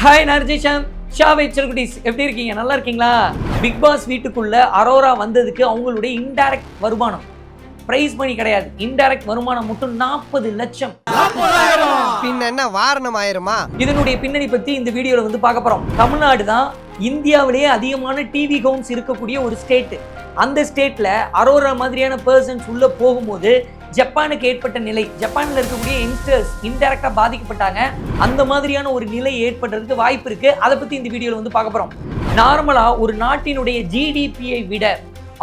Hi நர்ஜிஷாம் ஷாவை சிறுகுட்டீஸ் எப்படி இருக்கீங்க? நல்லா இருக்கீங்களா? பிக் பாஸ் வீட்டுக்குள்ள அரோரா வந்ததுக்கு அவங்களுடைய இன்டைரக்ட் வருமானம். பிரைஸ் மணி கிடையாது. இன்டைரக்ட் வருமானம் மட்டும் நாற்பது லட்சம். பின்ன என்ன வாரணம் ஆயிருமா? இதனுடைய பின்னணி பத்தி இந்த வீடியோல வந்து பார்க்க போறோம். தமிழ்நாடு தான் இந்தியாவிலேயே அதிகமான டிவி கவுண்ட்ஸ் இருக்கக்கூடிய ஒரு ஸ்டேட் அந்த ஸ்டேட்ல அரோரா மாதிரியான பர்சன்ஸ் உள்ள போகும்போது ஜப்பானுக்கு ஏற்பட்ட நிலை ஜப்பானில் இருக்கக்கூடிய யங்ஸ்டர்ஸ் இன்டெரக்டாக பாதிக்கப்பட்டாங்க. அந்த மாதிரியான ஒரு நிலை ஏற்படுறதுக்கு வாய்ப்பு இருக்கு. அதை பற்றி இந்த வீடியோவில் வந்து பார்க்க போகிறோம் நார்மலாக ஒரு நாட்டினுடைய ஜிடிபியை விட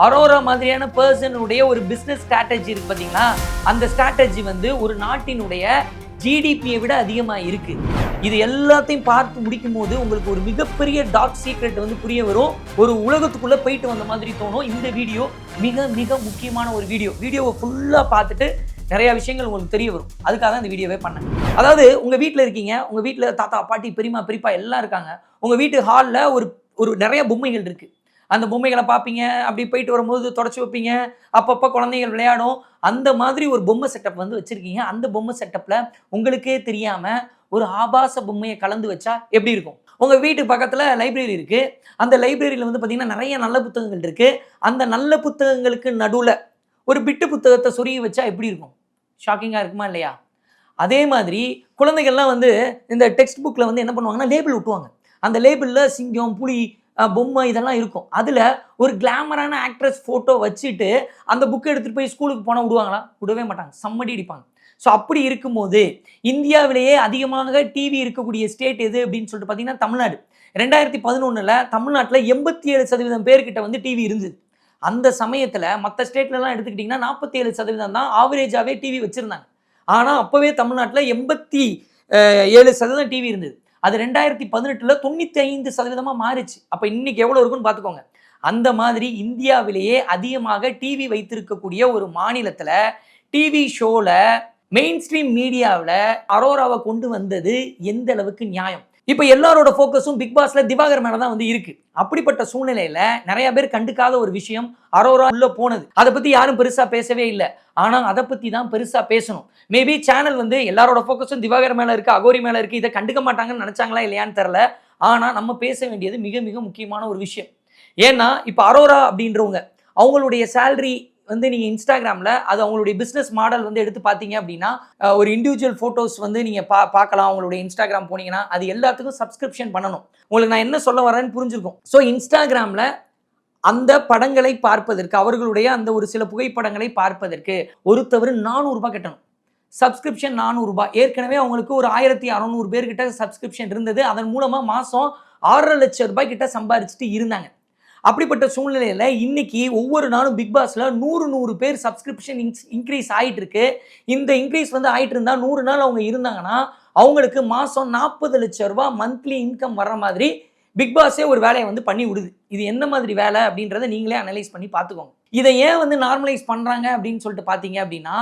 அரோரா மாதிரியான பர்சனுடைய ஒரு பிஸ்னஸ் ஸ்ட்ராட்டஜி இருக்கு பார்த்தீங்களா அந்த ஸ்ட்ராட்டஜி வந்து ஒரு நாட்டினுடைய ஜிடிபியை விட அதிகமாக இருக்குது இது எல்லாத்தையும் பார்த்து முடிக்கும் போது உங்களுக்கு ஒரு மிகப்பெரிய டார்க் சீக்ரெட் வந்து புரிய வரும். ஒரு உலகத்துக்குள்ளே போயிட்டு வந்த மாதிரி தோணும். இந்த வீடியோ மிக மிக முக்கியமான ஒரு வீடியோ. வீடியோவை ஃபுல்லாக பார்த்துட்டு நிறைய விஷயங்கள் உங்களுக்கு தெரிய வரும். அதுக்காக தான் இந்த வீடியோவே பண்ணேன். அதாவது உங்கள் வீட்டில் இருக்கீங்க. உங்கள் வீட்டில் தாத்தா பாட்டி பெரியம்மா பெரியப்பா எல்லாம் இருக்காங்க. உங்கள் வீட்டு ஹாலில் ஒரு ஒரு நிறைய பொம்மைகள் இருக்குது அந்த பொம்மைகளை பார்ப்பீங்க. அப்படி போயிட்டு வரும்போது தொடச்சி வைப்பீங்க. அப்பப்போ குழந்தைகள் விளையாடும். அந்த மாதிரி ஒரு பொம்மை செட்டப் வந்து வச்சுருக்கீங்க. அந்த பொம்மை செட்டப்பில் உங்களுக்கே தெரியாமல் ஒரு ஆபாச பொம்மையை கலந்து வச்சா எப்படி இருக்கும்? உங்கள் வீட்டு பக்கத்தில் லைப்ரரி இருக்குது அந்த லைப்ரரியில் வந்து பார்த்திங்கன்னா நிறைய நல்ல புத்தகங்கள் இருக்குது அந்த நல்ல புத்தகங்களுக்கு நடுவில் ஒரு பிட்டு புத்தகத்தை சொருகி வச்சா எப்படி இருக்கும்? ஷாக்கிங்காக இருக்குமா இல்லையா? அதே மாதிரி குழந்தைகள்லாம் வந்து இந்த டெக்ஸ்ட் புக்கில் வந்து என்ன பண்ணுவாங்கன்னா லேபிள் ஒட்டுவாங்க. அந்த லேபிளில் சிங்கம் புலி பொம்மை இதெல்லாம் இருக்கும். அதில் ஒரு கிளாமரான ஆக்ட்ரஸ் ஃபோட்டோ வச்சுட்டு அந்த புக்கை எடுத்துகிட்டு போய் ஸ்கூலுக்கு போனால் விடுவாங்களா? விடவே மாட்டாங்க. சம்மடி அடிப்பாங்க. ஸோ அப்படி இருக்கும்போது இந்தியாவிலேயே அதிகமாக டிவி இருக்கக்கூடிய ஸ்டேட் எது அப்படின்னு சொல்லிட்டு பார்த்தீங்கன்னா தமிழ்நாடு. ரெண்டாயிரத்தி பதினொன்றில் தமிழ்நாட்டில் எண்பத்தி ஏழு சதவீதம் பேர்கிட்ட வந்து டிவி இருந்தது. அந்த சமயத்தில் மற்ற ஸ்டேட்லலாம் எடுத்துக்கிட்டிங்கன்னா நாற்பத்தி ஏழு சதவீதம் தான் ஆவரேஜாகவே டிவி வச்சுருந்தாங்க. ஆனால் அப்போவே தமிழ்நாட்டில் எண்பத்தி ஏழு சதவீதம் டிவி இருந்தது. அது ரெண்டாயிரத்தி பதினெட்டில் தொண்ணூற்றி ஐந்து சதவீதமாக மாறிச்சு. அப்போ இன்றைக்கி எவ்வளோ இருக்குன்னு பார்த்துக்கோங்க. அந்த மாதிரி இந்தியாவிலேயே அதிகமாக டிவி வைத்திருக்கக்கூடிய ஒரு மாநிலத்தில் டிவி ஷோவில் மெயின் ஸ்ட்ரீம் மீடியாவில் அரோராவை கொண்டு வந்தது எந்த அளவுக்கு நியாயம்? இப்போ எல்லாரோட ஃபோக்கஸும் பிக் பாஸ்ல திவாகர் மேல தான் வந்து இருக்கு. அப்படிப்பட்ட சூழ்நிலையில நிறைய பேர் கண்டுக்காத ஒரு விஷயம் அரோரா உள்ள போனது. அதை பத்தி யாரும் பெருசா பேசவே இல்லை. ஆனா அதை பத்தி தான் பெருசா பேசணும். மேபி சேனல் வந்து எல்லாரோட ஃபோக்கஸும் திவாகர் மேல இருக்கு அகோரி மேல இருக்கு இதை கண்டுக்க மாட்டாங்கன்னு நினைச்சாங்களா இல்லையான்னு தெரில ஆனா நம்ம பேச வேண்டியது மிக மிக முக்கியமான ஒரு விஷயம். ஏன்னா இப்போ அரோரா அப்படின்றவங்க அவங்களுடைய சேலரி வந்து நீங்கள் இன்ஸ்டாகிராமில் அது அவங்களுடைய பிஸ்னஸ் மாடல் வந்து எடுத்து பார்த்தீங்க அப்படின்னா ஒரு இண்டிவிஜுவல் ஃபோட்டோஸ் வந்து நீங்கள் பா பார்க்கலாம் அவங்களுடைய இன்ஸ்டாகிராம் போனீங்கன்னா அது எல்லாத்துக்கும் சப்ஸ்கிரிப்ஷன் பண்ணணும். உங்களுக்கு நான் என்ன சொல்ல வரேன்னு புரிஞ்சிருக்கும் ஸோ இன்ஸ்டாகிராமில் அந்த படங்களை பார்ப்பதற்கு அவர்களுடைய அந்த ஒரு சில புகைப்படங்களை பார்ப்பதற்கு ஒருத்தவர் நானூறுரூபா கட்டணும். சப்ஸ்கிரிப்ஷன் நானூறுரூபா ஏற்கனவே அவங்களுக்கு ஒரு ஆயிரத்தி அறநூறு பேர்கிட்ட சப்ஸ்கிரிப்ஷன் இருந்தது. அதன் மூலமாக மாதம் ஆறரை லட்சம் ரூபாய் கிட்ட சம்பாரிச்சுட்டு இருந்தாங்க. அப்படிப்பட்ட சூழ்நிலையில் இன்னைக்கு ஒவ்வொரு நாளும் பிக் பாஸில் நூறு நூறு பேர் சப்ஸ்கிரிப்ஷன் இன்க்ரீஸ் ஆயிட்டு இருக்கு இந்த இன்க்ரீஸ் வந்து ஆயிட்டு இருந்தால் நூறு நாள் அவங்க இருந்தாங்கன்னா அவங்களுக்கு மாதம் நாற்பது லட்சம் ரூபா மந்த்லி இன்கம் வர்ற மாதிரி பிக் பாஸே ஒரு வேலையை வந்து பண்ணி விடுது. இது என்ன மாதிரி வேலை அப்படின்றத நீங்களே அனலைஸ் பண்ணி பார்த்துக்கோங்க. இதை ஏன் வந்து நார்மலைஸ் பண்ணுறாங்க அப்படின்னு சொல்லிட்டு பார்த்தீங்க அப்படின்னா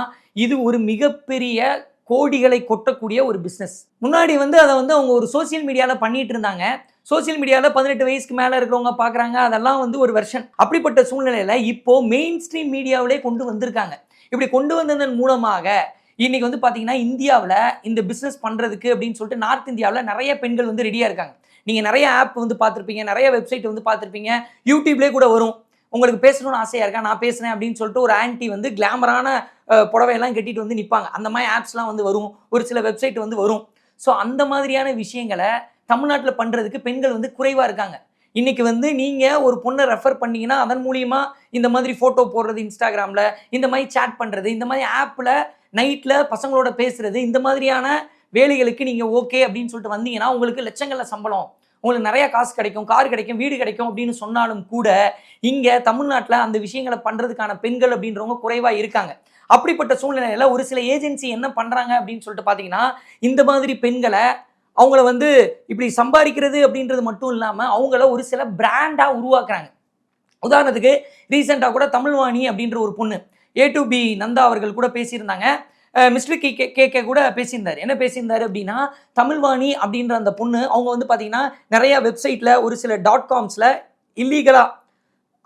இது ஒரு மிகப்பெரிய கோடிகளை கொட்டக்கூடிய ஒரு பிஸ்னஸ் முன்னாடி வந்து அதை வந்து அவங்க ஒரு சோஷியல் மீடியாவில் பண்ணிட்டு இருந்தாங்க. சோஷியல் மீடியாவில் பதினெட்டு வயசுக்கு மேலே இருக்கிறவங்க பார்க்குறாங்க அதெல்லாம் வந்து ஒரு வெர்ஷன் அப்படிப்பட்ட சூழ்நிலையில் இப்போது மெயின் ஸ்ட்ரீம் மீடியாவிலே கொண்டு வந்திருக்காங்க. இப்படி கொண்டு வந்ததன் மூலமாக இன்னைக்கு வந்து பார்த்தீங்கன்னா இந்தியாவில் இந்த பிஸ்னஸ் பண்ணுறதுக்கு அப்படின்னு சொல்லிட்டு நார்த் இந்தியாவில் நிறைய பெண்கள் வந்து ரெடியாக இருக்காங்க. நீங்கள் நிறைய ஆப் வந்து பார்த்துருப்பீங்க நிறைய வெப்சைட் வந்து பார்த்துருப்பீங்க யூடியூப்லேயே கூட வரும். உங்களுக்கு பேசணும்னு ஆசையாக இருக்கா? நான் பேசுகிறேன் அப்படின்னு சொல்லிட்டு ஒரு ஆன்ட்டி வந்து கிளாமரான புடவையெல்லாம் கட்டிட்டு வந்து நிற்பாங்க அந்த மாதிரி ஆப்ஸ்லாம் வந்து வரும். ஒரு சில வெப்சைட் வந்து வரும். ஸோ அந்த மாதிரியான விஷயங்களை தமிழ்நாட்டில் பண்ணுறதுக்கு பெண்கள் வந்து குறைவாக இருக்காங்க. இன்னைக்கு வந்து நீங்கள் ஒரு பொண்ணை ரெஃபர் பண்ணீங்கன்னா அதன் மூலியமாக இந்த மாதிரி ஃபோட்டோ போடுறது இன்ஸ்டாகிராமில் இந்த மாதிரி சேட் பண்ணுறது இந்த மாதிரி ஆப்பில் நைட்டில் பசங்களோட பேசுகிறது இந்த மாதிரியான வேலைகளுக்கு நீங்கள் ஓகே அப்படின்னு சொல்லிட்டு வந்தீங்கன்னா உங்களுக்கு லட்சங்களில் சம்பளம். உங்களுக்கு நிறையா காசு கிடைக்கும் கார் கிடைக்கும் வீடு கிடைக்கும் அப்படின்னு சொன்னாலும் கூட இங்கே தமிழ்நாட்டில் அந்த விஷயங்களை பண்ணுறதுக்கான பெண்கள் அப்படின்றவங்க குறைவாக இருக்காங்க. அப்படிப்பட்ட சூழ்நிலையில் ஒரு சில ஏஜென்சி என்ன பண்ணுறாங்க அப்படின்னு சொல்லிட்டு பார்த்தீங்கன்னா இந்த மாதிரி பெண்களை அவங்கள வந்து இப்படி சம்பாதிக்கிறது அப்படின்றது மட்டும் இல்லாமல் அவங்கள ஒரு சில பிராண்டாக உருவாக்குறாங்க. உதாரணத்துக்கு ரீசெண்டாக கூட தமிழ்வாணி அப்படின்ற ஒரு பொண்ணு ஏ டு பி நந்தா அவர்கள் கூட பேசியிருந்தாங்க. Mister K K K K கூட பேசியிருந்தார். என்ன பேசியிருந்தாரு அப்படின்னா தமிழ்வாணி அப்படின்ற அந்த பொண்ணு அவங்க வந்து பார்த்தீங்கன்னா நிறையா வெப்சைட்டில் ஒரு சில டாட் காம்ஸில் இல்லீகலாக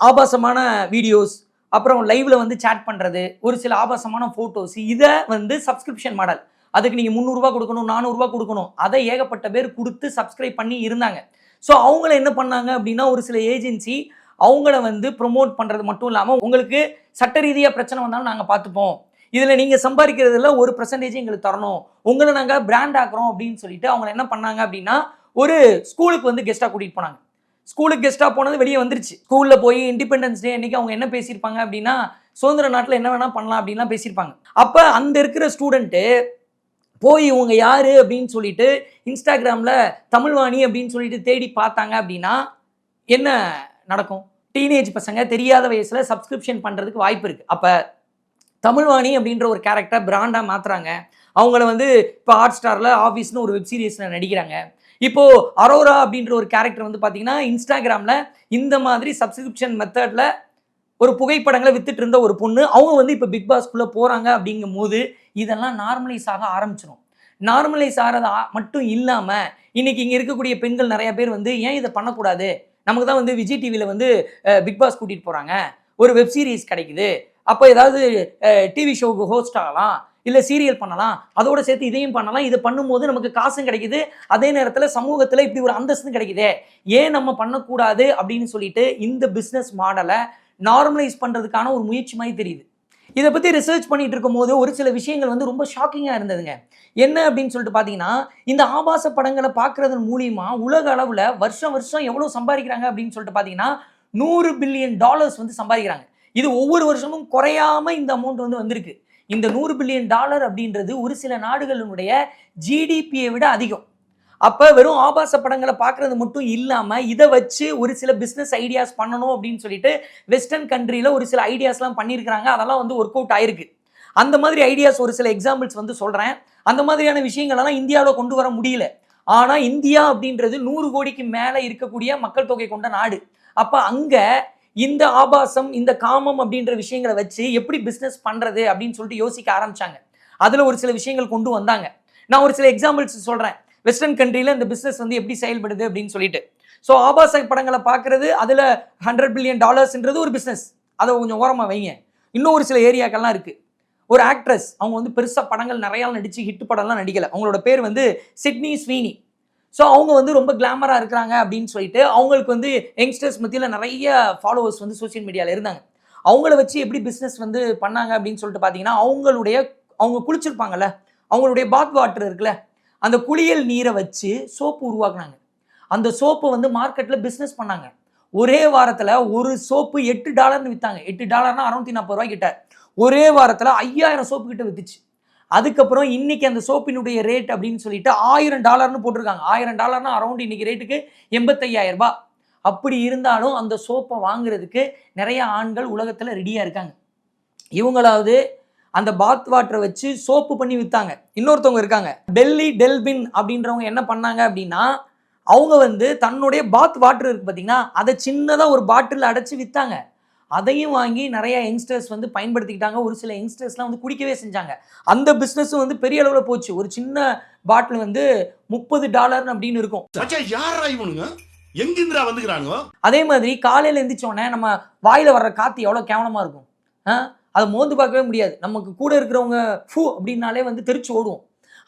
ஆபாசமான வீடியோஸ் அப்புறம் லைவில் வந்து சேட் பண்ணுறது ஒரு சில ஆபாசமான ஃபோட்டோஸ் இதை வந்து சப்ஸ்கிரிப்ஷன் மாடல் அதுக்கு நீங்கள் முந்நூறுரூவா கொடுக்கணும் நானூறுரூவா கொடுக்கணும். அதை ஏகப்பட்ட பேர் கொடுத்து சப்ஸ்கிரைப் பண்ணி இருந்தாங்க. ஸோ அவங்கள என்ன பண்ணாங்க அப்படின்னா ஒரு சில ஏஜென்சி அவங்கள வந்து ப்ரொமோட் பண்ணுறது மட்டும் இல்லாமல் உங்களுக்கு சட்ட ரீதியாக பிரச்சனை வந்தாலும் நாங்கள் பார்த்துப்போம். இதில் நீங்கள் சம்பாதிக்கிறதுல ஒரு பர்சன்டேஜ் எங்களுக்கு தரணும். உங்களை நாங்கள் பிராண்ட் ஆக்குறோம் அப்படின்னு சொல்லிட்டு அவங்க என்ன பண்ணாங்க அப்படின்னா ஒரு ஸ்கூலுக்கு வந்து கெஸ்ட்டாக கூட்டிகிட்டு போனாங்க. ஸ்கூலுக்கு கெஸ்ட்டாக போனது வெளியே வந்துருச்சு. ஸ்கூலில் போய் இண்டிபெண்டன்ஸ் டே அன்னைக்கு அவங்க என்ன பேசியிருப்பாங்க அப்படின்னா சுதந்திர நாட்டில் என்ன வேணால் பண்ணலாம் அப்படின்லாம் பேசியிருப்பாங்க. அப்போ அந்த இருக்கிற ஸ்டூடெண்ட்டு போய் இவங்க யாரு அப்படின்னு சொல்லிட்டு இன்ஸ்டாகிராமில் தமிழ்வாணி அப்படின்னு சொல்லிட்டு தேடி பார்த்தாங்க அப்படின்னா என்ன நடக்கும்? டீனேஜ் பசங்க தெரியாத வயசில் சப்ஸ்கிரிப்ஷன் பண்ணுறதுக்கு வாய்ப்பு இருக்குது அப்போ தமிழ்வாணி அப்படின்ற ஒரு கேரக்டர் பிராண்டாக மாற்றுறாங்க அவங்கள வந்து இப்போ ஹாட் ஸ்டாரில் ஆஃபீஸ்னு ஒரு வெப் சீரிஸில் நடிக்கிறாங்க. இப்போது அரோரா அப்படின்ற ஒரு கேரக்டர் வந்து பார்த்தீங்கன்னா இன்ஸ்டாகிராமில் இந்த மாதிரி சப்ஸ்கிரிப்ஷன் மெத்தடில் ஒரு புகைப்படங்களை வித்துட்டு இருந்த ஒரு பொண்ணு அவங்க வந்து இப்போ பிக் பாஸ்க்குள்ளே போகிறாங்க அப்படிங்கும் போது இதெல்லாம் நார்மலைஸ் ஆக ஆரம்பிச்சிடும் நார்மலைஸ் ஆகிறது மட்டும் இல்லாமல் இன்னைக்கு இங்கே இருக்கக்கூடிய பெண்கள் நிறைய பேர் வந்து ஏன் இதை பண்ணக்கூடாது? நமக்கு தான் வந்து விஜய் டிவியில் வந்து பிக் பாஸ் கூட்டிகிட்டு போகிறாங்க ஒரு வெப் சீரிஸ் கிடைக்குது. அப்போ ஏதாவது டிவி ஷோவுக்கு ஹோஸ்ட் ஆகலாம். இல்லை சீரியல் பண்ணலாம். அதோட சேர்த்து இதையும் பண்ணலாம். இதை பண்ணும்போது நமக்கு காசும் கிடைக்குது. அதே நேரத்தில் சமூகத்தில் இப்படி ஒரு அந்தஸ்தும் கிடைக்குதே. ஏன் நம்ம பண்ணக்கூடாது? அப்படின்னு சொல்லிட்டு இந்த பிஸ்னஸ் மாடலை நார்மலைஸ் பண்ணுறதுக்கான ஒரு முயற்சி மாதிரி தெரியுது. இதை பற்றி ரிசர்ச் பண்ணிகிட்டு இருக்கும்போது ஒரு சில விஷயங்கள் வந்து ரொம்ப ஷாக்கிங்காக இருந்ததுங்க. என்ன அப்படின்னு சொல்லிட்டு பார்த்தீங்கன்னா இந்த ஆபாச படங்களை பார்க்குறதன் மூலியமாக உலக அளவில் வருஷம் வருஷம் எவ்வளோ சம்பாதிக்கிறாங்க அப்படின்னு சொல்லிட்டு பார்த்தீங்கன்னா நூறு பில்லியன் டாலர்ஸ் வந்து சம்பாதிக்கிறாங்க. இது ஒவ்வொரு வருஷமும் குறையாம இந்த அமௌண்ட் வந்து வந்திருக்கு. இந்த நூறு பில்லியன் டாலர் அப்படின்றது ஒரு சில நாடுகளினுடைய ஜிடிபியை விட அதிகம். அப்போ வெறும் ஆபாச படங்களை பார்க்குறது மட்டும் இல்லாமல் இதை வச்சு ஒரு சில பிஸ்னஸ் ஐடியாஸ் பண்ணணும் அப்படின்னு சொல்லிட்டு வெஸ்டர்ன் கண்ட்ரியில் ஒரு சில ஐடியாஸ்லாம் பண்ணியிருக்கிறாங்க. அதெல்லாம் வந்து ஒர்க் அவுட் ஆயிருக்கு. அந்த மாதிரி ஐடியாஸ் ஒரு சில எக்ஸாம்பிள்ஸ் வந்து சொல்கிறேன் அந்த மாதிரியான விஷயங்களெல்லாம் இந்தியாவில் கொண்டு வர முடியல. ஆனால் இந்தியா அப்படின்றது நூறு கோடிக்கு மேலே இருக்கக்கூடிய மக்கள் தொகை கொண்ட நாடு. அப்போ அங்கே இந்த ஆபாசம் இந்த காமம் அப்படின்ற விஷயங்களை வச்சு எப்படி பிஸ்னஸ் பண்ணுறது அப்படின்னு சொல்லிட்டு யோசிக்க ஆரம்பித்தாங்க அதில் ஒரு சில விஷயங்கள் கொண்டு வந்தாங்க. நான் ஒரு சில எக்ஸாம்பிள்ஸ் சொல்கிறேன் வெஸ்டர்ன் கண்ட்ரியில் இந்த பிஸ்னஸ் வந்து எப்படி செயல்படுது அப்படின்னு சொல்லிட்டு. ஸோ ஆபாச படங்களை பார்க்குறது அதில் ஹண்ட்ரட் பில்லியன் டாலர்ஸ்ன்றது ஒரு பிஸ்னஸ் அதை கொஞ்சம் ஓரமாக வைங்க. இன்னும் ஒரு சில ஏரியாக்கள்லாம் இருக்குது ஒரு ஆக்ட்ரஸ் அவங்க வந்து பெருசாக படங்கள் நிறையா நடித்து ஹிட் படம்லாம் நடிக்கலை. அவங்களோட பேர் வந்து சிட்னி ஸ்வீனி ஸோ அவங்க வந்து ரொம்ப கிளாமராக இருக்கிறாங்க அப்படின்னு சொல்லிட்டு அவங்களுக்கு வந்து யங்ஸ்டர்ஸ் மத்தியில் நிறைய ஃபாலோவர்ஸ் வந்து சோஷியல் மீடியாவில் இருந்தாங்க. அவங்கள வச்சு எப்படி பிஸ்னஸ் வந்து பண்ணாங்க அப்படின்னு சொல்லிட்டு பார்த்தீங்கன்னா அவங்களுடைய அவங்க குளிச்சிருப்பாங்கல்ல அவங்களுடைய பாத் வாட்டர் இருக்குல்ல அந்த குளியல் நீரை வச்சு சோப்பு உருவாக்குனாங்க. அந்த சோப்பை வந்து மார்க்கெட்டில் பிஸ்னஸ் பண்ணாங்க. ஒரே வாரத்தில் ஒரு சோப்பு எட்டு டாலர்னு விற்றாங்க எட்டு டாலர்னா அறுநூத்தி நாற்பது ரூபாய் கிட்ட. ஒரே வாரத்தில் ஐயாயிரம் சோப்பு கிட்ட வித்துச்சு. அதுக்கப்புறம் இன்னைக்கு அந்த சோப்பினுடைய ரேட் அப்படின்னு சொல்லிட்டு ஆயிரம் டாலர்னு போட்டிருக்காங்க. ஆயிரம் டாலர்னா அரௌண்ட் இன்னைக்கு ரேட்டுக்கு எண்பத்தையாயிரம் ரூபாய். அப்படி இருந்தாலும் அந்த சோப்பை வாங்குறதுக்கு நிறைய ஆண்கள் உலகத்தில் ரெடியாக இருக்காங்க. இவங்களாவது அந்த பாத் வாட்டரை வச்சு சோப்பு பண்ணி விற்றாங்க இன்னொருத்தவங்க இருக்காங்க. டெல்லி டெல்பின் அப்படின்றவங்க என்ன பண்ணாங்க அப்படின்னா அவங்க வந்து தன்னுடைய பாத் வாட்டர் இருக்கு பார்த்தீங்கன்னா அதை சின்னதாக ஒரு பாட்டில் அடைச்சி விற்றாங்க அதையும் வாங்கி நிறைய யங்ஸ்டர்ஸ் வந்து பயன்படுத்திக்கிட்டாங்க. ஒரு சில யங்ஸ்டர்ஸ்லாம் வந்து குடிக்கவே செஞ்சாங்க. அந்த பிஸ்னஸும் வந்து பெரிய அளவில் போச்சு. ஒரு சின்ன பாட்டில் வந்து முப்பது டாலர் அப்படின்னு இருக்கும். எங்கிந்திரா வந்துக்கிறானுங்க? அதே மாதிரி காலையில் எந்திரிச்சோடனே நம்ம வாயில் வர்ற காற்று எவ்வளோ கேவலமாக இருக்கும். அதை மோந்து பார்க்கவே முடியாது. நமக்கு கூட இருக்கிறவங்க ஃபூ அப்படின்னாலே வந்து தெரிச்சு ஓடுவோம்.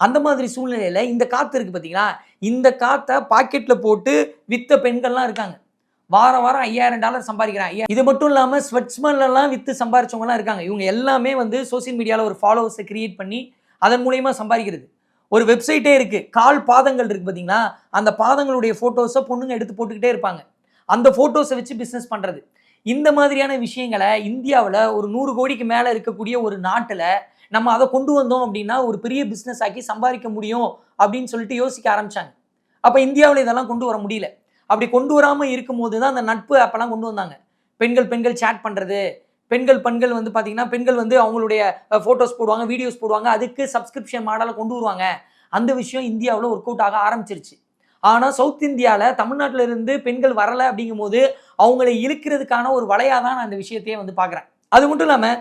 அந்த மாதிரி சூழ்நிலையில் இந்த காற்று இருக்குது பார்த்தீங்களா இந்த காற்றை பாக்கெட்டில் போட்டு விற்ற பெண்கள்லாம் இருக்காங்க. வாரம் வாரம் ஐயாயிரம் டாலர் சம்பாதிக்கிறாங்க. ஐயா இது மட்டும் இல்லாமல் ஸ்வெட்ஸ்மன்லாம் விற்று சம்பாரிச்சவங்கலாம் இருக்காங்க. இவங்க எல்லாமே வந்து சோஷியல் மீடியாவில் ஒரு ஃபாலோவர்ஸை கிரியேட் பண்ணி அதன் மூலயமா சம்பாதிக்கிறது. ஒரு வெப்சைட்டே இருக்குது கால் பாதங்கள் இருக்குது பார்த்தீங்களா அந்த பாதங்களுடைய ஃபோட்டோஸை பொண்ணுங்க எடுத்து போட்டுக்கிட்டே இருப்பாங்க. அந்த ஃபோட்டோஸை வச்சு பிஸ்னஸ் பண்ணுறது இந்த மாதிரியான விஷயங்களை இந்தியாவில் ஒரு நூறு கோடிக்கு மேலே இருக்கக்கூடிய ஒரு நாட்டில் நம்ம அதை கொண்டு வந்தோம் அப்படின்னா ஒரு பெரிய பிஸ்னஸ் ஆக்கி சம்பாதிக்க முடியும் அப்படின்னு சொல்லிட்டு யோசிக்க ஆரம்பித்தாங்க அப்போ இந்தியாவில் இதெல்லாம் கொண்டு வர முடியல. அப்படி கொண்டு வராமல் இருக்கும்போது தான் அந்த நட்பு அப்போலாம் கொண்டு வந்தாங்க. பெண்கள் பெண்கள் சேட் பண்ணுறது பெண்கள் பெண்கள் வந்து பார்த்தீங்கன்னா பெண்கள் வந்து அவங்களுடைய ஃபோட்டோஸ் போடுவாங்க வீடியோஸ் போடுவாங்க அதுக்கு சப்ஸ்கிரிப்ஷன் மாடலை கொண்டு வருவாங்க. அந்த விஷயம் இந்தியாவில் ஒர்க் அவுட் ஆக ஆரம்பிச்சிருச்சு. ஆனால் சவுத் இந்தியாவில் தமிழ்நாட்டில் இருந்து பெண்கள் வரலை அப்படிங்கும்போது அவங்களை இழுக்கிறதுக்கான ஒரு வலையாக தான் நான் இந்த விஷயத்தையே வந்து பார்க்குறேன். அது மட்டும் இல்லாமல்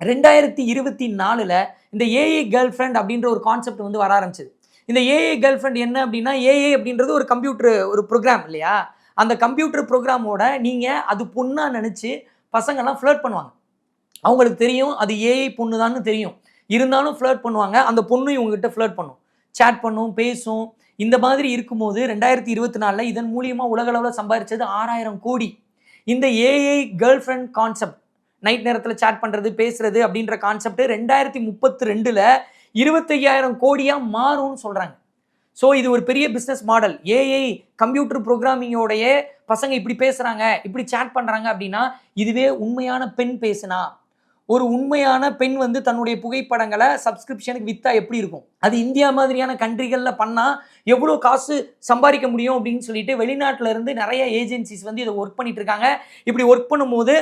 ரெண்டாயிரத்தி இருபத்தி நாலில் இந்த ஏஏ கேர்ள் ஃப்ரெண்ட் அப்படின்ற ஒரு கான்செப்ட் வந்து வர ஆரம்பிச்சது. இந்த ஏஏ கேர்ள் ஃப்ரெண்ட் என்ன அப்படின்னா ஏஏ அப்படின்றது ஒரு கம்ப்யூட்டர் ஒரு ப்ரோக்ராம் இல்லையா? அந்த கம்ப்யூட்டர் ப்ரோக்ராமோட நீங்கள் அது பொண்ணாக நினச்சி பசங்கள்லாம் ஃப்ளர்ட் பண்ணுவாங்க. அவங்களுக்கு தெரியும் அது ஏஐ பொண்ணு தெரியும். இருந்தாலும் ஃப்ளர்ட் பண்ணுவாங்க அந்த பொண்ணு இவங்ககிட்ட ஃப்ளர்ட் பண்ணும். சேட் பண்ணும் பேசும். இந்த மாதிரி இருக்கும்போது ரெண்டாயிரத்தி இருபத்தி நாலில் இதன் மூலியமாக உலகளவில் சம்பாதிச்சது ஆறாயிரம் கோடி. இந்த AI girl friend concept night நேரத்தில் சேட் பண்ணுறது பேசுறது அப்படின்ற கான்செப்ட் ரெண்டாயிரத்தி முப்பத்தி ரெண்டில் இருபத்தையாயிரம் கோடியாக மாறும்னு சொல்கிறாங்க ஸோ இது ஒரு பெரிய பிஸ்னஸ் மாடல் ஏஐ கம்ப்யூட்டர் ப்ரோக்ராமிங்கோடைய பசங்க இப்படி பேசுகிறாங்க இப்படி சேட் பண்ணுறாங்க அப்படின்னா இதுவே உண்மையான பெண் பேசுனா ஒரு உண்மையான பெண் வந்து தன்னுடைய புகைப்படங்களை சப்ஸ்கிரிப்ஷனுக்கு விற்றா எப்படி இருக்கும்? அது இந்தியா மாதிரியான கண்ட்ரிகளில் பண்ணால் எவ்வளோ காசு சம்பாதிக்க முடியும் அப்படின்னு சொல்லிட்டு வெளிநாட்டில் இருந்து நிறைய ஏஜென்சிஸ் வந்து இதை ஒர்க் பண்ணிட்டு இருக்காங்க. இப்படி ஒர்க் பண்ணும்போது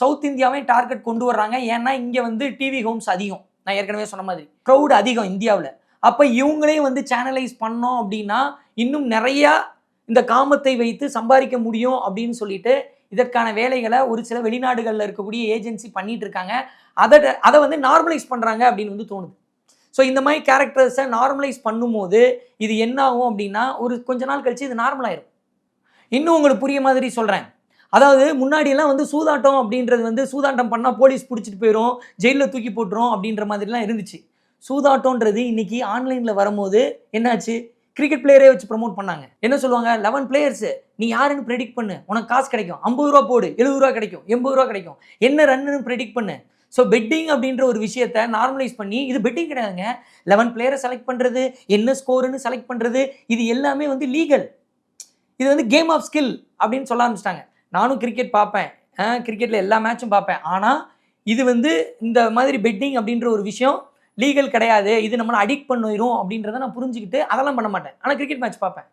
சவுத் இந்தியாவே டார்கெட் கொண்டு வர்றாங்க. ஏன்னா இங்கே வந்து டிவி ஹோம்ஸ் அதிகம். நான் ஏற்கனவே சொன்ன மாதிரி. க்ரௌட் அதிகம் இந்தியாவில். அப்போ இவங்களே வந்து சேனலைஸ் பண்ணோம் அப்படின்னா இன்னும் நிறையா இந்த காமத்தை வைத்து சம்பாதிக்க முடியும் அப்படின்னு சொல்லிட்டு இதற்கான வேலைகளை ஒரு சில வெளிநாடுகளில் இருக்கக்கூடிய ஏஜென்சி பண்ணிட்டு இருக்காங்க. அதை அதை வந்து நார்மலைஸ் பண்ணுறாங்க அப்படின்னு வந்து தோணுது. ஸோ இந்த மாதிரி கேரக்டர்ஸை நார்மலைஸ் பண்ணும்போது இது என்ன ஆகும் அப்படின்னா ஒரு கொஞ்ச நாள் கழிச்சு இது நார்மலாயிரும் இன்னும் உங்களுக்கு புரிய மாதிரி சொல்கிறேன் அதாவது முன்னாடியெல்லாம் வந்து சூதாட்டம் அப்படின்றது வந்து சூதாட்டம் பண்ணால் போலீஸ் பிடிச்சிட்டு போயிடும் ஜெயிலில் தூக்கி போட்டுரும் அப்படின்ற மாதிரிலாம் இருந்துச்சு. சூதாட்டம்ன்றது இன்னைக்கு ஆன்லைனில் வரும்போது என்னாச்சு? கிரிக்கெட் பிளேயரே வச்சு ப்ரோமோட் பண்ணாங்க. என்ன சொல்லுவாங்க? லெவன் பிளேயர்ஸ் நீ யாருன்னு ப்ரெடிக்ட் பண்ணு. உனக்கு காசு கிடைக்கும். ஐம்பது ரூபா போடு எழுபது ரூபா கிடைக்கும் எண்பது ரூபா கிடைக்கும். என்ன ரன்னு ப்ரெடிக்ட் பண்ணு. ஸோ பெட்டிங் அப்படின்ற ஒரு விஷயத்த நார்மலைஸ் பண்ணி இது பெட்டிங் கிடையாதுங்க. லெவன் பிளேயரை செலக்ட் பண்ணுறது என்ன ஸ்கோருன்னு செலக்ட் பண்ணுறது இது எல்லாமே வந்து லீகல் இது வந்து கேம் ஆஃப் ஸ்கில் அப்படின்னு சொல்ல ஆரம்பிச்சிட்டாங்க. நானும் கிரிக்கெட் பார்ப்பேன். கிரிக்கெட்டில் எல்லா மேட்சும் பார்ப்பேன். ஆனால் இது வந்து இந்த மாதிரி பெட்டிங் அப்படின்ற ஒரு விஷயம் லீகல் கிடையாது. இது நம்மளை அடிக்ட் பண்ணிடும் அப்படின்றத நான் புரிஞ்சுக்கிட்டு அதெல்லாம் பண்ண மாட்டேன். ஆனால் கிரிக்கெட் மேட்ச் பார்ப்பேன்.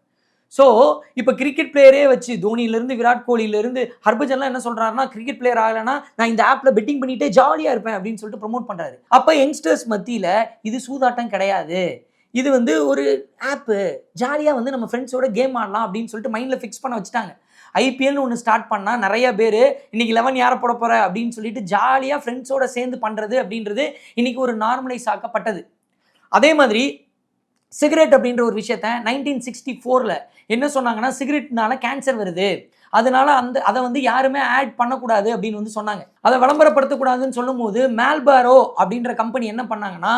ஸோ இப்போ கிரிக்கெட் பிளேயரே வச்சு தோனியிலேருந்து விராட் கோலியிலேருந்து ஹர்பஜன்லாம் என்ன சொல்கிறாருன்னா கிரிக்கெட் பிளேயர் ஆகலைன்னா நான் இந்த ஆப்பில் பெட்டிங் பண்ணிகிட்டே ஜாலியாக இருப்பேன் அப்படின்னு சொல்லிட்டு ப்ரமோட் பண்ணுறாரு அப்போ யங்ஸ்டர்ஸ் மத்தியில் இது சூதாட்டம் கிடையாது. இது வந்து ஒரு ஆப்பு ஜாலியாக வந்து நம்ம ஃப்ரெண்ட்ஸோட கேம் ஆடலாம் அப்படின்னு சொல்லிட்டு மைண்டில் ஃபிக்ஸ் பண்ண வச்சுட்டாங்க. ஐபிஎல்னு ஒன்று ஸ்டார்ட் பண்ணால் நிறைய பேர் இன்னைக்கு லெவன் யாரை போட போகிற அப்படின்னு சொல்லிட்டு ஜாலியாக ஃப்ரெண்ட்ஸோட சேர்ந்து பண்ணுறது அப்படின்றது இன்னைக்கு ஒரு நார்மலைஸ் ஆக்கப்பட்டது. அதே மாதிரி சிகரெட் அப்படின்ற ஒரு விஷயத்த நைன்டீன் சிக்ஸ்டி ஃபோரில் என்ன சொன்னாங்கன்னா சிகரெட்னால கேன்சர் வருது. அதனால அந்த அதை வந்து யாருமே ஆட் பண்ணக்கூடாது அப்படின்னு வந்து சொன்னாங்க. அதை விளம்பரப்படுத்தக்கூடாதுன்னு சொல்லும்போது மேல்பாரோ அப்படின்ற கம்பெனி என்ன பண்ணாங்கன்னா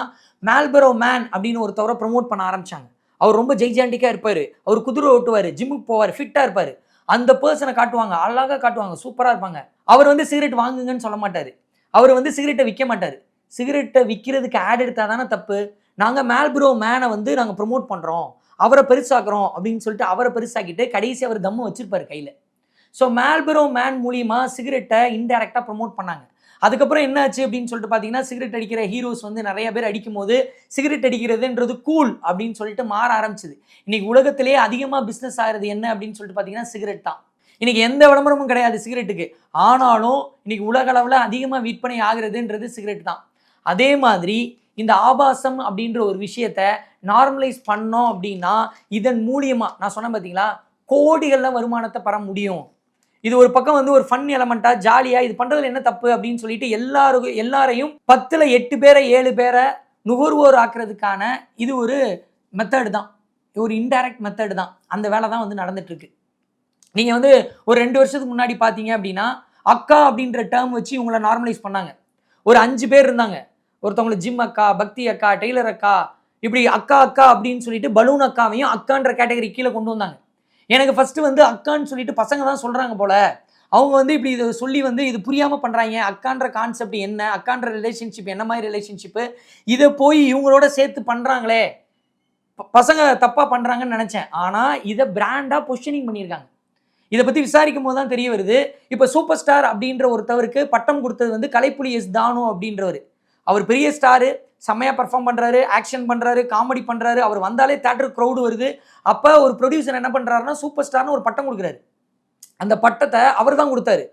மேல்பரோ மேன் அப்படின்னு ஒருத்தவரை ப்ரொமோட் பண்ண ஆரம்பிச்சாங்க. அவர் ரொம்ப ஜெய்ஜாண்டிக்காக இருப்பார். அவர் குதிரை ஓட்டுவார் ஜிம்முக்கு போவார் ஃபிட்டாக இருப்பார். அந்த பர்சனை காட்டுவாங்க. அழகாக காட்டுவாங்க. சூப்பராக இருப்பாங்க. அவர் வந்து சிகரெட் வாங்குங்கன்னு சொல்ல மாட்டார். அவர் வந்து சிகரெட்டை விற்க மாட்டார். சிகரெட்டை விற்கிறதுக்கு ஆட் எடுத்தால் தானே தப்பு. நாங்கள் மேல்ப்ரோ மேனை வந்து நாங்கள் ப்ரோமோட் பண்ணுறோம் அவரை பெருசாக்குறோம் அப்படின்னு சொல்லிட்டு அவரை பெருசாக்கிட்டு கடைசி அவர் தம்மு வச்சிருப்பாரு கையில். ஸோ மேல்பரோ மேன் மூலியமாக சிகரெட்டை இன்டெரக்டாக ப்ரோமோட் பண்ணாங்க. அதுக்கப்புறம் என்ன ஆச்சு அப்படின்னு சொல்லிட்டு பார்த்தீங்கன்னா சிகரெட் அடிக்கிற ஹீரோஸ் வந்து நிறைய பேர் அடிக்கும் போது சிகரெட் அடிக்கிறதுன்றது கூல் அப்படின்னு சொல்லிட்டு மாற ஆரம்பிச்சது. இன்னைக்கு உலகத்திலேயே அதிகமாக பிஸ்னஸ் ஆகிறது என்ன அப்படின்னு சொல்லிட்டு பார்த்தீங்கன்னா சிகரெட் தான். இன்னைக்கு எந்த விளம்பரமும் கிடையாது சிகரெட்டுக்கு. ஆனாலும் இன்னைக்கு உலக அளவில் அதிகமாக விற்பனை ஆகுறதுன்றது சிகரெட் தான். அதே மாதிரி இந்த ஆபாசம் அப்படின்ற ஒரு விஷயத்த நார்மலைஸ் பண்ணோம் அப்படின்னா இதன் மூலியமா நான் சொன்னேன் பார்த்தீங்களா கோடிகளில் வருமானத்தை பெற முடியும். இது ஒரு பக்கம் வந்து ஒரு ஃபன் எலமெண்ட்டாக ஜாலியா இது பண்றதுல என்ன தப்பு அப்படின்னு சொல்லிட்டு எல்லாருக்கும் எல்லாரையும் பத்துல எட்டு பேரை ஏழு பேரை நுகர்வோர் ஆக்குறதுக்கான இது ஒரு மெத்தடு தான். ஒரு இன்டைரக்ட் மெத்தடு தான். அந்த வேலை தான் வந்து நடந்துட்டு இருக்கு நீங்க வந்து ஒரு ரெண்டு வருஷத்துக்கு முன்னாடி பார்த்தீங்க அப்படின்னா அக்கா அப்படின்ற டேர்ம் வச்சு இவங்கள நார்மலைஸ் பண்ணாங்க. ஒரு அஞ்சு பேர் இருந்தாங்க. ஒருத்தவங்களை ஜிம் அக்கா பக்தி அக்கா டெய்லர் அக்கா இப்படி அக்கா அக்கா அப்படின்னு சொல்லிட்டு பலூன் அக்காவையும் அக்கான்ற கேட்டகரி கீழே கொண்டு வந்தாங்க. எனக்கு ஃபஸ்ட்டு வந்து அக்கான்னு சொல்லிட்டு பசங்க தான் சொல்கிறாங்க போல. அவங்க வந்து இப்படி இதை சொல்லி வந்து இது புரியாமல் பண்ணுறாங்க அக்கான்ற கான்செப்ட் என்ன? அக்கான்ற ரிலேஷன்ஷிப் என்ன மாதிரி ரிலேஷன்ஷிப்பு இதை போய் இவங்களோட சேர்த்து பண்ணுறாங்களே பசங்க தப்பாக பண்ணுறாங்கன்னு நினச்சேன். ஆனால் இதை பிராண்டாக பொஷனிங் பண்ணியிருக்காங்க. இதை பற்றி விசாரிக்கும் போது தான் தெரிய வருது. இப்போ சூப்பர் ஸ்டார் அப்படின்ற ஒருத்தவருக்கு பட்டம் கொடுத்தது வந்து கலைப்புலி எஸ் தானு அப்படின்றவர். அவர் பெரிய ஸ்டாரு செம்மையாக பர்ஃபார்ம் பண்ணுறாரு ஆக்ஷன் பண்ணுறாரு காமெடி பண்ணுறாரு அவர் வந்தாலே தேட்டர் க்ரௌடு வருது. அப்போ ஒரு ப்ரொடியூசர் என்ன பண்ணுறாருன்னா சூப்பர் ஸ்டார்னு ஒரு பட்டம் கொடுக்குறாரு. அந்த பட்டத்தை அவர் தான் கொடுத்தாரு.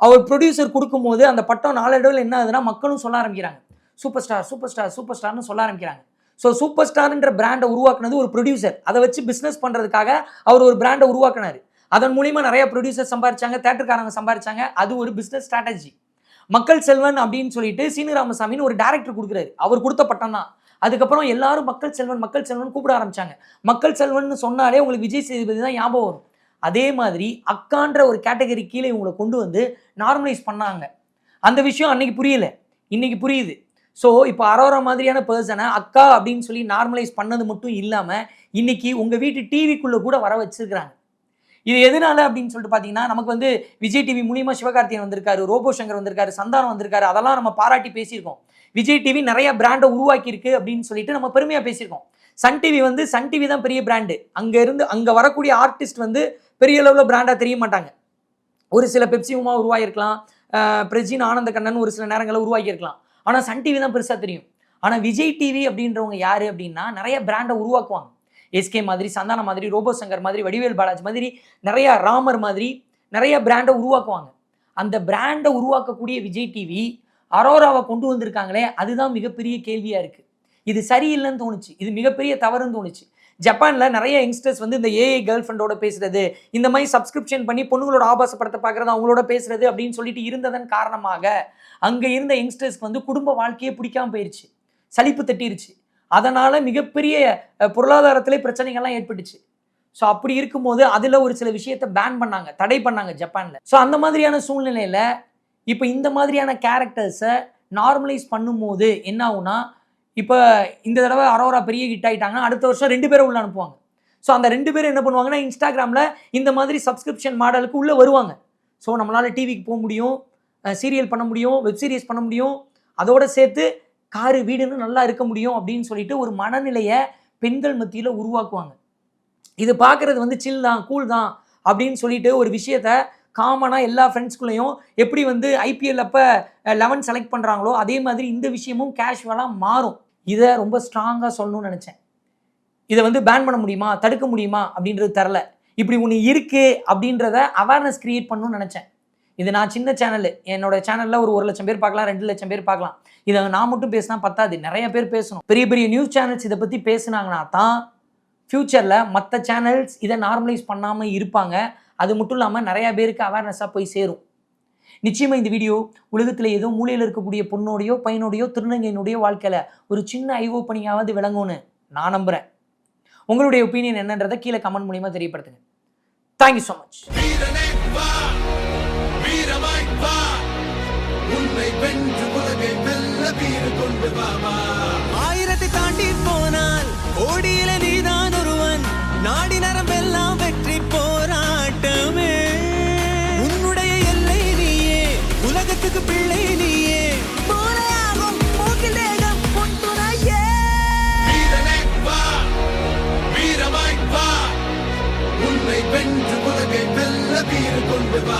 அவர் ப்ரொடியூசர் கொடுக்கும்போது அந்த பட்டம் நாளடைவில் என்ன ஆகுதுன்னா மக்களும் சொல்ல ஆரம்பிக்கிறாங்க. Super star super star super ஸ்டார்னு சொல்ல ஆரம்பிக்கிறாங்க. ஸோ சூப்பர் ஸ்டார்ன்ற பிராண்டை உருவாக்குனது ஒரு ப்ரொடியூசர் அதை வச்சு பிஸ்னஸ் பண்ணுறதுக்காக அவர் ஒரு பிராண்டை உருவாக்குனாரு. அதன் மூலிமா நிறைய ப்ரொடியூசர் சம்பாரிச்சாங்க தேட்டருக்காரங்க சம்பாரிச்சாங்க. அது ஒரு பிஸ்னஸ் ஸ்ட்ராட்டஜி மக்கள் செல்வன் அப்படின்னு சொல்லிட்டு சீனு ராமசாமின்னு ஒரு டேரக்டர் கொடுக்குறாரு. அவர் கொடுத்த பட்டம் தான். அதுக்கப்புறம் எல்லாரும் மக்கள் செல்வன் மக்கள் செல்வன் கூப்பிட ஆரம்பிச்சாங்க. மக்கள் செல்வன் சொன்னாலே உங்களுக்கு விஜய் சேதுபதி தான் ஞாபகம் வரும். அதே மாதிரி அக்கான்ற ஒரு கேட்டகரி கீழே இவங்களை கொண்டு வந்து நார்மலைஸ் பண்ணாங்க. அந்த விஷயம் அன்னைக்கு புரியல. இன்னைக்கு புரியுது. ஸோ இப்போ அரோரா மாதிரியான பர்சனை அக்கா அப்படின்னு சொல்லி நார்மலைஸ் பண்ணது மட்டும் இல்லாமல் இன்னைக்கு உங்கள் வீட்டு டிவிக்குள்ளே கூட வர வச்சிருக்கிறாங்க. இது எதனால அப்படின்னு சொல்லிட்டு பார்த்தீங்கன்னா நமக்கு வந்து விஜய் டிவி மூலியமா சிவகார்த்திகன் வந்திருக்காரு ரோபோ சங்கர் வந்திருக்காரு சந்தானம் வந்திருக்காரு அதெல்லாம் நம்ம பாராட்டி பேசியிருக்கோம். விஜய் டிவி நிறைய பிராண்டை உருவாக்கியிருக்கு அப்படின்னு சொல்லிட்டு நம்ம பெருமையாக பேசியிருக்கோம். சன் டிவி வந்து சன் டிவி தான் பெரிய பிராண்டு அங்கே இருந்து அங்கே வரக்கூடிய ஆர்டிஸ்ட் வந்து பெரிய அளவில் பிராண்டாக தெரிய மாட்டாங்க. ஒரு சில பெப்சி உருவாகியிருக்கலாம். உருவாகிருக்கலாம் பிரஜின் ஆனந்த கண்ணன் ஒரு சில நேரங்களில் உருவாக்கியிருக்கலாம் ஆனால் சன் டிவி தான் பெருசாக தெரியும். ஆனால் விஜய் டிவி அப்படின்றவங்க யார் அப்படின்னா நிறைய பிராண்டை உருவாக்குவாங்க. எஸ்கே மாதிரி சந்தானம் மாதிரி ரோபோ சங்கர் மாதிரி வடிவேல் பாலாஜ் மாதிரி நிறைய ராமர் மாதிரி நிறைய பிராண்டை உருவாக்குவாங்க. அந்த பிராண்டை உருவாக்கக்கூடிய விஜய் டிவி அரோராவை கொண்டு வந்திருக்காங்களே அதுதான் மிகப்பெரிய கேள்வியாக இருக்குது இது சரியில்லைன்னு தோணுச்சு. இது மிகப்பெரிய தவறுன்னு தோணுச்சு. ஜப்பானில் நிறைய யங்ஸ்டர்ஸ் வந்து இந்த ஏஐ கேர்ள் ஃப்ரெண்டோட பேசுறது இந்த மாதிரி சப்ஸ்கிரிப்ஷன் பண்ணி பொண்ணுங்களோட ஆபாச படத்தை பார்க்குறது அவங்களோட பேசுறது அப்படின்னு சொல்லிட்டு இருந்ததன் காரணமாக அங்கே இருந்த யங்ஸ்டர்ஸ்க்கு வந்து குடும்ப வாழ்க்கையே பிடிக்காம போயிருச்சு. சலிப்பு தட்டிருச்சு. அதனால் மிகப்பெரிய பொருளாதாரத்திலே பிரச்சனைகள்லாம் ஏற்பட்டுச்சு. ஸோ அப்படி இருக்கும்போது அதில் ஒரு சில விஷயத்தை பேன் பண்ணாங்க தடை பண்ணாங்க ஜப்பானில். ஸோ அந்த மாதிரியான சூழ்நிலையில் இப்போ இந்த மாதிரியான கேரக்டர்ஸை நார்மலைஸ் பண்ணும்போது என்ன ஆகுனா இப்போ இந்த தடவை அரோரா பெரிய ஹிட் ஆகிட்டாங்கன்னா அடுத்த வருஷம் ரெண்டு பேரை உள்ள அனுப்புவாங்க. ஸோ அந்த ரெண்டு பேரும் என்ன பண்ணுவாங்கன்னா இன்ஸ்டாகிராமில் இந்த மாதிரி சப்ஸ்கிரிப்ஷன் மாடலுக்கு உள்ளே வருவாங்க. ஸோ நம்மளால் டிவிக்கு போக முடியும் சீரியல் பண்ண முடியும் வெப் சீரிஸ் பண்ண முடியும். அதோட சேர்த்து காரு வீடுன்னு நல்லா இருக்க முடியும் அப்படின்னு சொல்லிட்டு ஒரு மனநிலையை பெண்கள் மத்தியில் உருவாக்குவாங்க. இது பார்க்குறது வந்து சில் தான் கூல் தான் அப்படின்னு சொல்லிட்டு ஒரு விஷயத்த காமனாக எல்லா ஃப்ரெண்ட்ஸ்குள்ளேயும் எப்படி வந்து ஐபிஎல் அப்போ லெவன் செலக்ட் பண்ணுறாங்களோ அதே மாதிரி இந்த விஷயமும் கேஷுவலாக மாறும். இதை ரொம்ப ஸ்ட்ராங்காக சொல்லணும்னு நினச்சேன். இதை வந்து பேன் பண்ண முடியுமா தடுக்க முடியுமா அப்படின்றது தெரில இப்படி ஒன்று இருக்குது அப்படின்றத அவேர்னஸ் க்ரியேட் பண்ணணும்னு நினச்சேன். இது நான் சின்ன சேனல் என்னோட சேனலில் ஒரு ஒரு லட்சம் பேர் பார்க்கலாம் ரெண்டு லட்சம் பேர் பார்க்கலாம். இதை நான் மட்டும் பேசினா பத்தாது. நிறைய பேர் பேசணும். பெரிய பெரிய நியூஸ் சேனல்ஸ் இதை பற்றி பேசுனாங்கன்னா தான் ஃப்யூச்சரில் மற்ற சேனல்ஸ் இதை நார்மலைஸ் பண்ணாமல் இருப்பாங்க. அது மட்டும் இல்லாமல் நிறையா பேருக்கு அவேர்னஸாக போய் சேரும். நிச்சயமாக இந்த வீடியோ உலகத்தில் ஏதோ மூலையில் இருக்கக்கூடிய பொண்ணோடையோ பையனோடையோ திருநங்கையினுடைய வாழ்க்கையில் ஒரு சின்ன ஐவோ பணியாவது விளங்கும்னு நான் நம்புகிறேன் உங்களுடைய ஒப்பீனியன் என்னன்றதை கீழே கமெண்ட் மூலியமாக தெரியப்படுத்துங்க. தேங்க்யூ ஸோ மச் வீறு கொண்டு வா ஆயிரத்தை தாண்டி போனால் ஓடியில நீதான் ஒருவன். நாடி நரம்பெல்லாம் வெற்றி போராட்டமே. உன்னுடைய எல்லை நீயே உலகத்துக்கு பிள்ளை நீயே. உன்னை வென்று உலகை வெல்ல வீறு கொண்டு வா.